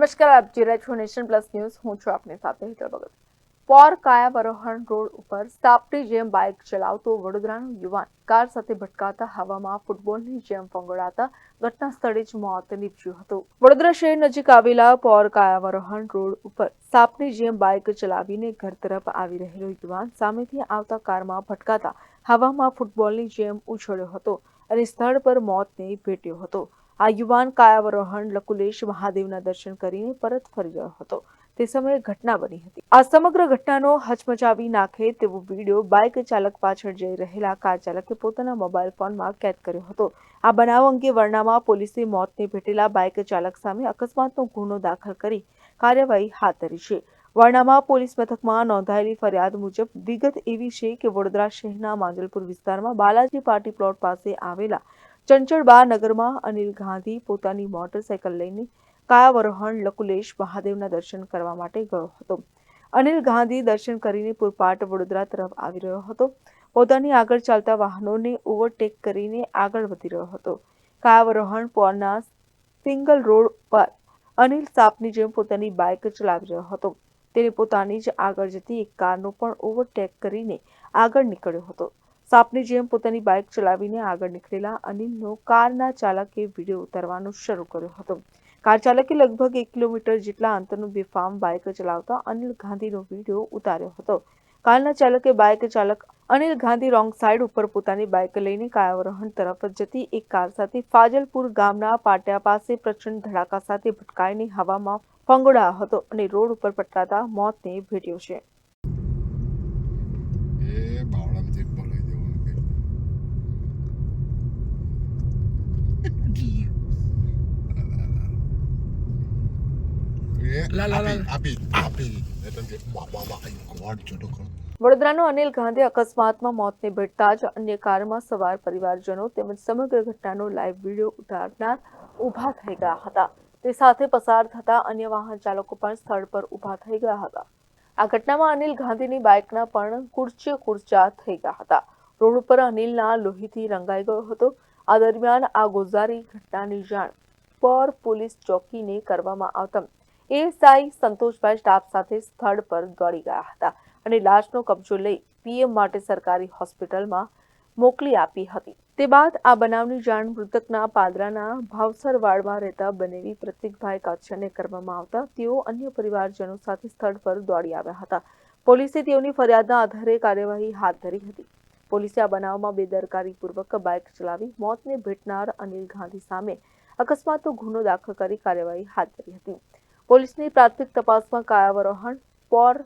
નમસ્કાર, આપ જોઈ રહ્યા નેશન પ્લસ ન્યૂઝ. હું છું આપની સાથે હેતલ ભગત પોર કાયાવરોહણ રોડ ઉપર સાપની જેમ બાઇક ચલાવતો વડોદરાનો યુવાન કાર સાથે ભટકાતા હવામાં ફૂટબોલની જેમ ફંગોળાતા ઘટના સ્થળે જ મોત નીપજ્યું હતું. વડોદરા શહેર નજીક આવેલા પોર કાયાવરોહણ રોડ ઉપર સાપની જેમ બાઇક ચલાવીને ઘર તરફ આવી રહેલો યુવાન સામેથી આવતા કારમાં ભટકાતા હવામાં ફૂટબોલની જેમ ઉછળ્યો હતો અને સ્થળ પર મોતને ભેટ્યો હતો. આ યુવાન કાયાવરોહણ લકુલેશ મહાદેવના દર્શન કરીને પરત ફરી રહ્યો હતો. તે સમયે ઘટના બની હતી. આ સમગ્ર ઘટનાનો હચમચાવી નાખે તેવો વીડિયો બાઇક ચાલક પાછળ જઈ રહેલા કાર ચાલકે પોતાના મોબાઈલ ફોનમાં કેદ કર્યો હતો. આ બનાવ અંગે વર્ણામાં પોલીસે મોતને ભેટેલા બાઇક ચાલક સામે અકસ્માતનો ગુનો દાખલ કરી કાર્યવાહી હાથ ધરી છે. વર્ણામાં પોલીસ મથકમાં નોંધાયેલી ફરિયાદ મુજબ વિગત એવી છે કે વડોદરા શહેરના માંજલપુર વિસ્તારમાં બાલાજી પાર્ટી પ્લોટ પાસે આવેલા ચંચળબા નગરમાં અનિલ ગાંધી પોતાની મોટરસાયકલ લઈને કાયાવરોહણ લકુલેશ મહાદેવના દર્શન કરવા માટે ગયો હતો. અનિલ ગાંધી દર્શન કરીને પૂરપાટ વડોદરા તરફ આવી રહ્યો હતો. પોતાની આગળ ચાલતા વાહનોને ઓવરટેક કરીને આગળ વધી રહ્યો હતો. કાયાવરોહણ પોરના સિંગલ રોડ પર અનિલ સાપની જેમ પોતાની બાઇક ચલાવી રહ્યો હતો. તેને પોતાની જ આગળ જતી એક કારનો પણ ઓવરટેક કરીને આગળ નીકળ્યો હતો. સાપની જેમ પોતાની બાઇક ચલાવીને આગળ નીકળેલા અનિલનો કારના ચાલકે વીડિયો ઉતારવાનો શરૂ કર્યો હતો. કાર ચાલકે લગભગ એક કિલોમીટર જેટલા અંતરનું બેફામ બાઇક ચલાવતા અનિલ ગાંધીનો વીડિયો ઉતાર્યો હતો. કારના ચાલકે બાઇક ચાલક અનિલ ગાંધી રોંગ સાઈડ ઉપર પોતાની બાઇક લઈને કાયાવરોહણ તરફ જતી એક કાર સાથે ફાજલપુર ગામના પાટિયા પાસે પ્રચંડ ધડાકા સાથે ભટકાઈને હવામાં ફંગોળાયો હતો અને રોડ ઉપર પટકાતા મોતને ભેટ્યો છે એ બાવળામાંથી જ બોલાવી દેવાનું કે એ લા, લા, લા. આપી આપી આપી એટલે કે બા બા બા આઈ ગોડ જોડો કરો વડોદરાનો અનિલ ગાંધી અકસ્માતમાં મોતને ભેટતા જ અન્ય કારમાં સવાર પરિવારજનો તેમજ સમગ્ર ઘટનાનો લાઈવ વીડિયો ઉતારનાર ઊભા થઈ ગયા હતા. તે સાથે પસાર થતા અન્ય વાહન ચાલકો પણ સ્થળ પર ઊભા થઈ ગયા હતા. આ ઘટનામાં અનિલ ગાંધીની બાઇકના પણ કુર્ચે કુર્ચા થઈ ગયા હતા. રોડ ઉપર અનિલના લોહીથી રંગાઈ ગયો હતો. આ દરમિયાન આ ગોઝારી ઘટનાની જાણ પોર પોલીસ ચોકીને કરવામાં આવતા એએસઆઈ સંતોષભાઈ સ્ટાફ સાથે સ્થળ પર દોડી ગયા હતા અને લાશનો કબજો લઈ પીએમ માટે સરકારી હોસ્પિટલમાં મોકલી આપી હતી. તે બાદ આ બનાવની જાણ મૃતકના પાદરાના ભાવસરવાડમાં રહેતા બનેવી પ્રતિકભાઈ કાછરને કરવામાં આવતા તેઓ અન્ય પરિવારજનો સાથે સ્થળ પર દોડી આવ્યા હતા. પોલીસે તેઓની ફરિયાદના આધારે કાર્યવાહી હાથ ધરી હતી. પોલીસે આ બનાવમાં બેદરકારીપૂર્વક બાઇક ચલાવી મોતને ભેટનાર અનિલ ગાંધી સામે અકસ્માતનો ગુનો દાખલ કરી કાર્યવાહી હાથ ધરી હતી. પોલીસની પ્રાથમિક તપાસમાં કાયાવરોહણ પોર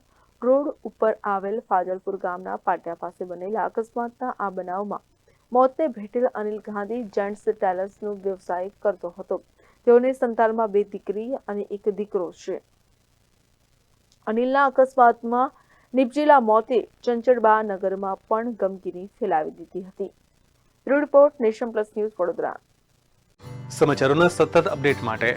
રોડ ઉપર આવેલ ફાજલપુર ગામના પાટિયા પાસે બનેલા અકસ્માતના આ બનાવમાં મોતને ભેટેલ અનિલ ગાંધી જેન્ટ્સ ટેલર્સનો વ્યવસાય કરતો હતો. તેઓને સંતાનમાં બે દીકરી અને એક દીકરો છે. અનિલના અકસ્માતમાં નિપજેલા મોતે ચંચળબા નગરમાં પણ ગમગીની ફેલાવી દીધી હતી. Report nation plus news Vadodara. સમાચારોના સતત અપડેટ માટે